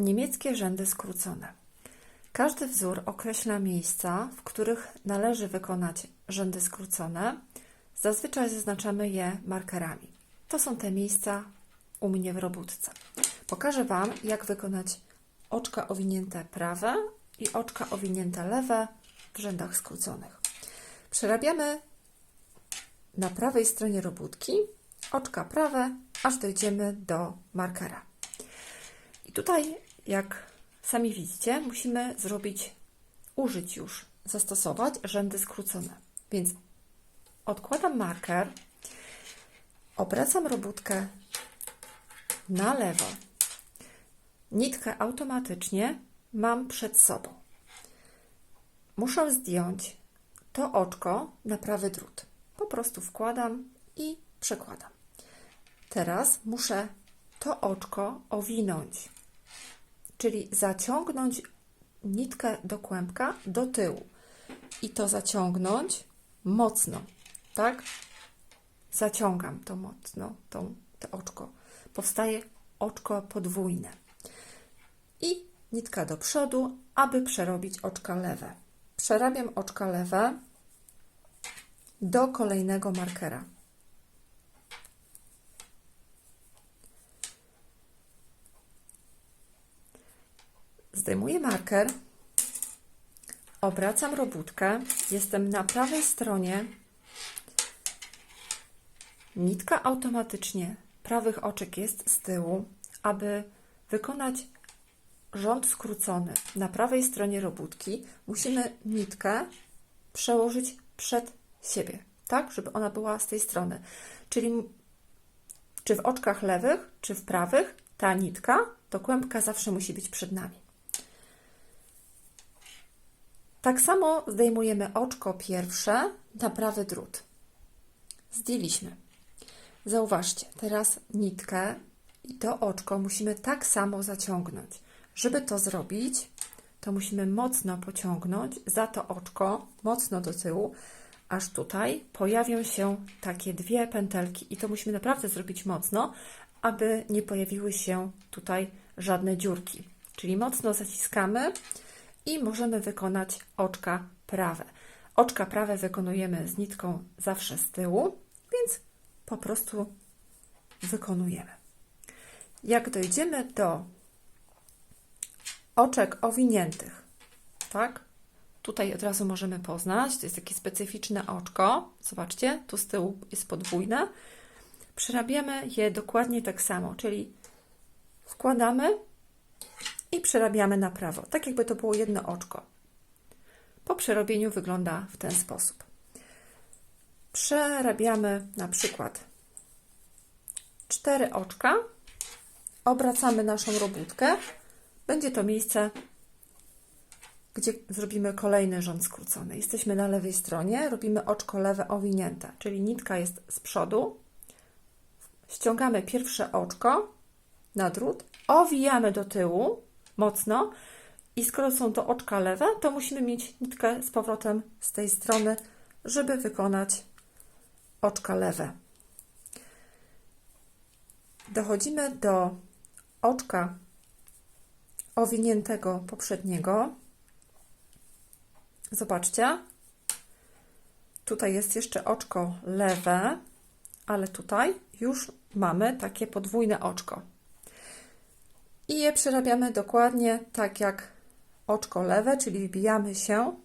Niemieckie rzędy skrócone. Każdy wzór określa miejsca, w których należy wykonać rzędy skrócone. Zazwyczaj zaznaczamy je markerami. To są te miejsca u mnie w robótce. Pokażę Wam, jak wykonać oczka owinięte prawe i oczka owinięte lewe w rzędach skróconych. Przerabiamy na prawej stronie robótki oczka prawe, aż dojdziemy do markera. I tutaj, jak sami widzicie, musimy zrobić, użyć już, zastosować rzędy skrócone. Więc odkładam marker, obracam robótkę na lewo. Nitkę automatycznie mam przed sobą. Muszę zdjąć to oczko na prawy drut. Po prostu wkładam i przekładam. Teraz muszę to oczko owinąć, czyli zaciągnąć nitkę do kłębka do tyłu i to zaciągnąć mocno, tak? Zaciągam to mocno, tą, to oczko. Powstaje oczko podwójne. I nitka do przodu, aby przerobić oczka lewe. Przerabiam oczka lewe do kolejnego markera. Zdejmuję marker, obracam robótkę, jestem na prawej stronie. Nitka automatycznie prawych oczek jest z tyłu, aby wykonać rząd skrócony na prawej stronie robótki, musimy nitkę przełożyć przed siebie, tak, żeby ona była z tej strony. Czyli czy w oczkach lewych, czy w prawych, ta nitka do kłębka zawsze musi być przed nami. Tak samo zdejmujemy oczko pierwsze na prawy drut. Zdjęliśmy. Zauważcie, teraz nitkę i to oczko musimy tak samo zaciągnąć. Żeby to zrobić, to musimy mocno pociągnąć za to oczko, mocno do tyłu, aż tutaj pojawią się takie dwie pętelki i to musimy naprawdę zrobić mocno, aby nie pojawiły się tutaj żadne dziurki. Czyli mocno zaciskamy i możemy wykonać oczka prawe. Oczka prawe wykonujemy z nitką zawsze z tyłu, więc po prostu wykonujemy. Jak dojdziemy do oczek owiniętych, tak? Tutaj od razu możemy poznać, to jest takie specyficzne oczko. Zobaczcie, tu z tyłu jest podwójne. Przerabiamy je dokładnie tak samo, czyli wkładamy i przerabiamy na prawo, tak jakby to było jedno oczko. Po przerobieniu wygląda w ten sposób. Przerabiamy na przykład cztery oczka, obracamy naszą robótkę. Będzie to miejsce, gdzie zrobimy kolejny rząd skrócony. Jesteśmy na lewej stronie, robimy oczko lewe owinięte, czyli nitka jest z przodu. Ściągamy pierwsze oczko na drut, owijamy do tyłu mocno i skoro są to oczka lewe, to musimy mieć nitkę z powrotem z tej strony, żeby wykonać oczka lewe. Dochodzimy do oczka owiniętego poprzedniego. Zobaczcie. Tutaj jest jeszcze oczko lewe, ale tutaj już mamy takie podwójne oczko. I je przerabiamy dokładnie tak jak oczko lewe, czyli wbijamy się.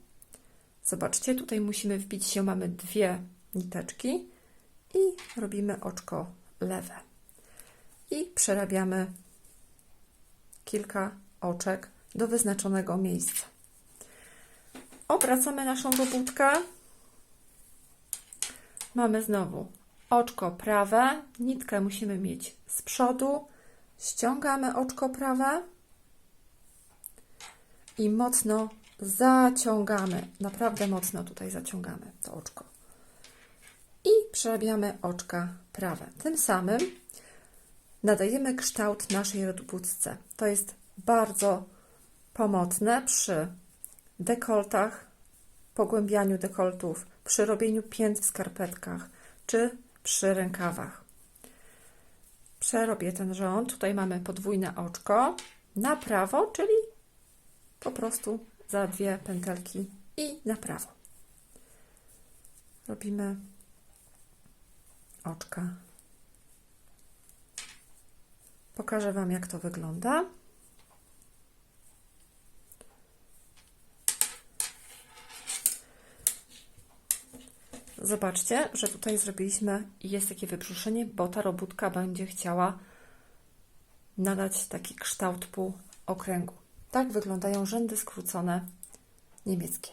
Zobaczcie, tutaj musimy wbić się, mamy dwie niteczki i robimy oczko lewe. I przerabiamy kilka oczek do wyznaczonego miejsca. Obracamy naszą robótkę. Mamy znowu oczko prawe, nitkę musimy mieć z przodu, ściągamy oczko prawe i mocno zaciągamy, naprawdę mocno tutaj zaciągamy to oczko. I przerabiamy oczka prawe. Tym samym nadajemy kształt naszej robótce. To jest bardzo pomocne przy dekoltach, pogłębianiu dekoltów, przy robieniu pięt w skarpetkach czy przy rękawach. Przerobię ten rząd. Tutaj mamy podwójne oczko. na prawo, czyli po prostu za dwie pętelki i na prawo. Robimy oczka. Pokażę Wam, jak to wygląda. Zobaczcie, że tutaj zrobiliśmy jest takie wybrzuszenie, bo ta robótka będzie chciała nadać taki kształt półokręgu. Tak wyglądają rzędy skrócone niemieckie.